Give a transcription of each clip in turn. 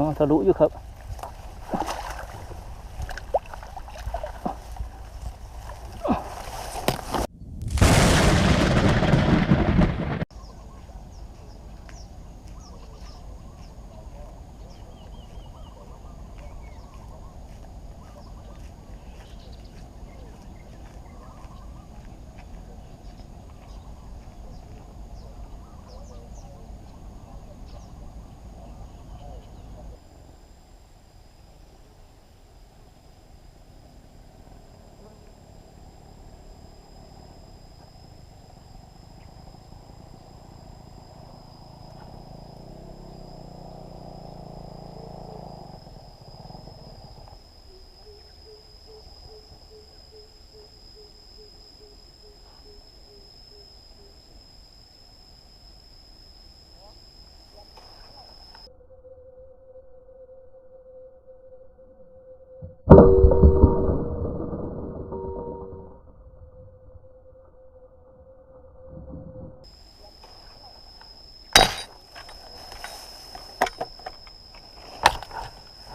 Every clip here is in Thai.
อ๋อทะลุ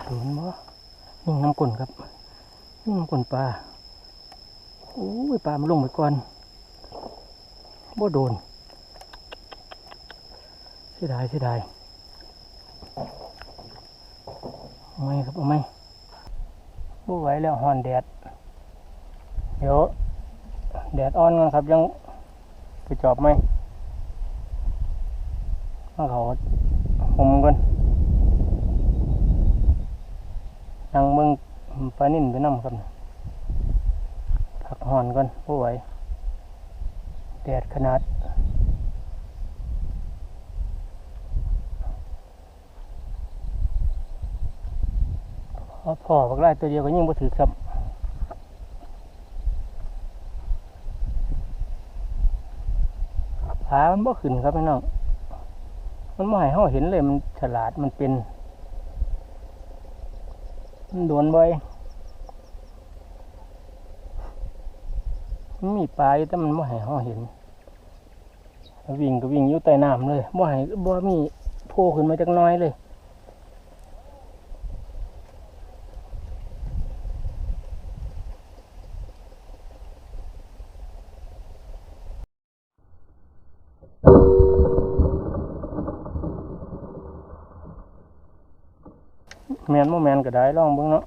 อยู่ครับโดนบ่ยิงน้ำกลนครับยิงน้ำกลนปลาโอ้ยปลามันลงไปก่อนบ่โดนเสียดายเสียดายเอาไหมครับเอาไหมบ่ไหวแล้วหอนแดด เดี๋ยว แดดอ่อนกันครับยังไปจอบไหมมาเขาห่มกัน นั่งเบิ่งปลานิ่นไปน้ำครับผักหอนก่อนผู้ไหวแดดขนาดพอพอบักไล่ตัวเดียวก็ยิ่งบ่ถือครับขามันบ่ขึ้นครับพี่น้องมันบ่ให้เฮาเห็นเลยมันฉลาดมันเป็น โดนบ่อยมีปลาอยู่แต่มันบ่ให้เฮาเห็น วิ่งก็วิ่งอยู่ใต้น้ำเลยบ่ให้บ่มีโผล่ขึ้นมาจักน้อยเลย แมนบ่แมนก็ได้ลองเบิ่งเนาะ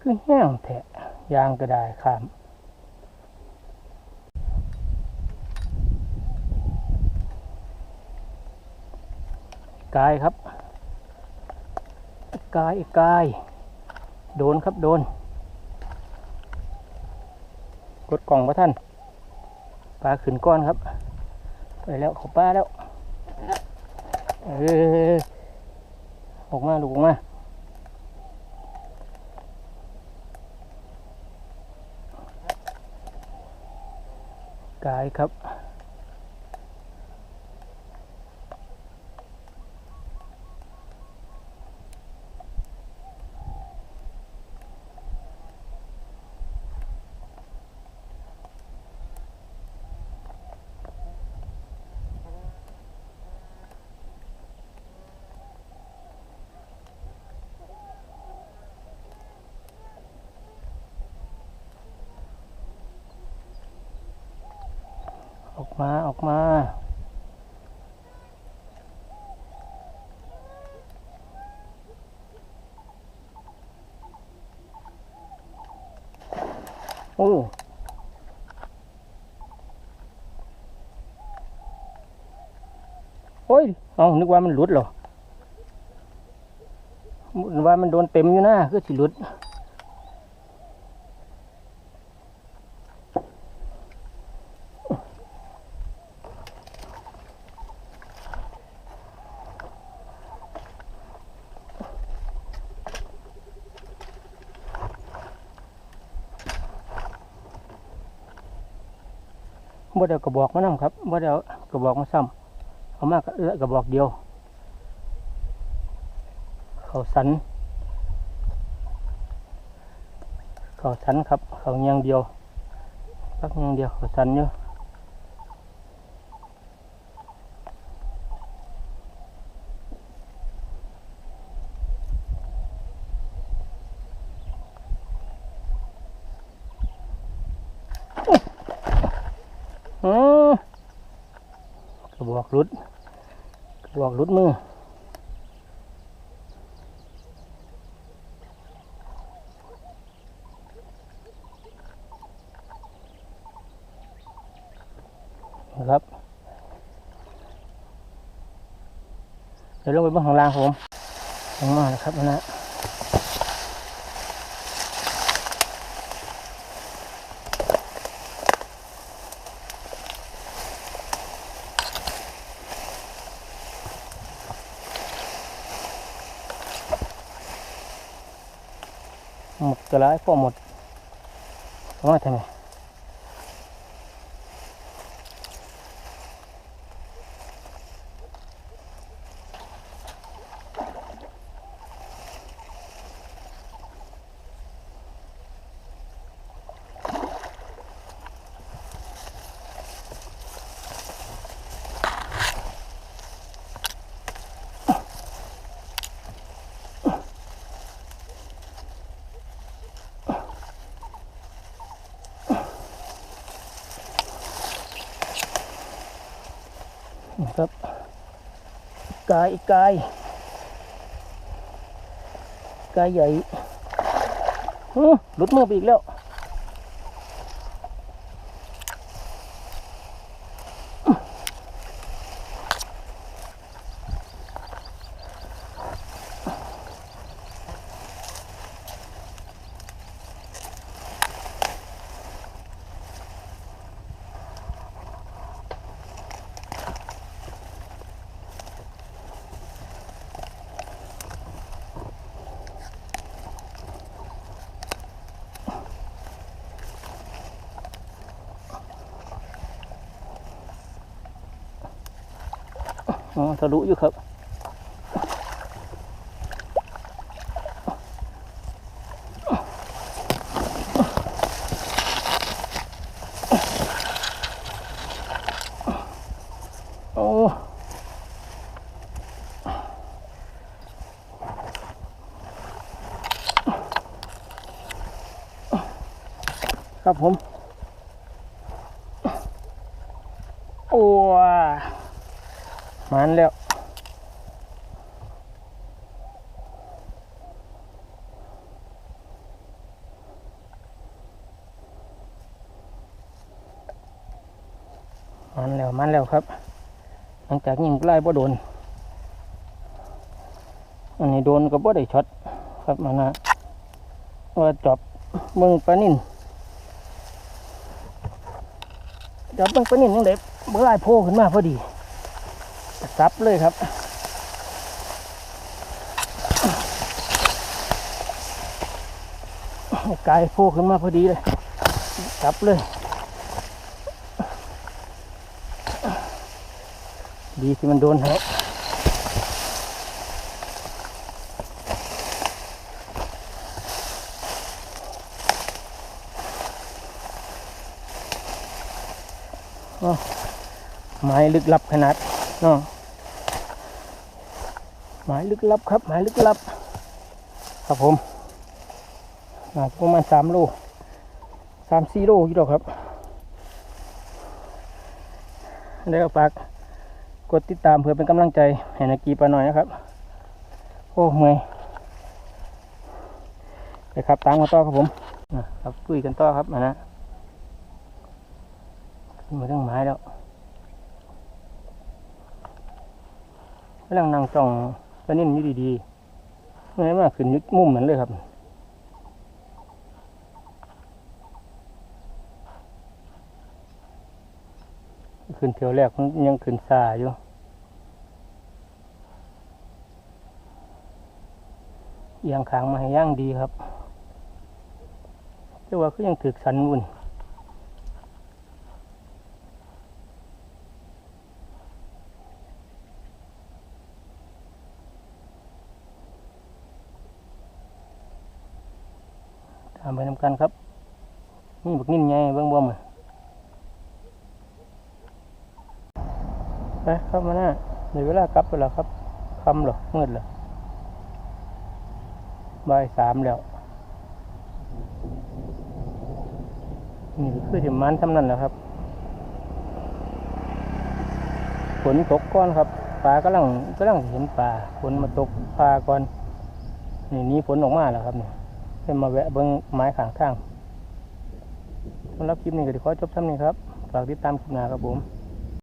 คือแห้งแทะยางก็ได้ขามกายครับกายกาย โดนครับโดน กดกล่องพระท่านปลาขึ้นก้อนครับ ไปแล้วเขาป้าแล้ว เออออกมาลูกออกมากายครับ มาออกมาโอ้โอ้ยเอานึกว่ามันหลุดเหรอนึกว่ามันโดนเต็มอยู่นะคือสิหลุด บ่ได้เอากระบอกมานำครับบ่ได้เอากระบอกมาซ้ำเอามากเอื้อกระบอกเดียว เขาสัน เขาสันครับ เขาเงียงเดียวพักเงียงเดียวเขาสันอยู่ วกรุดกระบอกรุดมือนะครับเดี๋ยวลงไปบ้างข้างล่างผมลงมาแล้วครับนะ หมดกระไรก็หมดเอามาทำไมนะ ครับกายกายกายใหญ่หลุดมือไปอีกแล้ว อ๋อทะลุอยู่ครับโอ้ครับผม โอ้ว้า มันแล้วมันแล้วมันแล้วครับ หลังจากยิงไล่บ่โดน อันนี้โดนก็บ่ได้ช็อตครับมันนะว่าจอบเบิ่งปลานิ่นจอบเบิ่งปลานิ่นยังเด็บเบื่อไล่โผล่ขึ้นมาพอดี ซับเลยครับกายโผล่ขึ้นมาพอดีเลยซับเลย ดีที่มันโดนแหะไม้ลึกลับขนาด เนาะหมายลึกลับครับ หมายลึกลับ ครับผมน่าประมาณสามโลสามสี่โลอยู่หรอกครับแล้วก็ฝากกดติดตามเพื่อเป็นกำลังใจให้นากีปาหน่อยนะครับ โอ้เมื่อยไปครับตามกันต่อครับผมนะครับคุยกันต่อครับนะขึ้นมาทั้งไม้แล้ว กำลังนั่งจ้องปลานิ่มอยู่ดีๆไม่มาขึ้นยึดมุมนั้นเลยครับขึ้นเที่ยวแรกยังขึ้นซาอยู่เอียงขางมาให้ย่างดีครับแต่ว่าก็ยังถึกสันวุ่นามไปนำกันครับ นี่บักนิ่มใหญ่เบิ้งบ่มอไปครับมาหน้าเดี๋ยวเวลากลับไปแล้วครับคำหรอมืดหรอบ่ายสามแล้วนี่คือที่มันทำนั่นแหละครับฝนตกก่อนครับปลากำลังกำลังเห็นปลาฝนมาตกปลาก่อนนี่นี้ฝนออกมาแล้วครับเนี่เพิ่นมาแวะเบิ้งไม้ข้างทางสำหรับคลิปนี้ก็ขอจบซ้ำนี้ครับ ฝากติดตามคลิปหน้าครับผม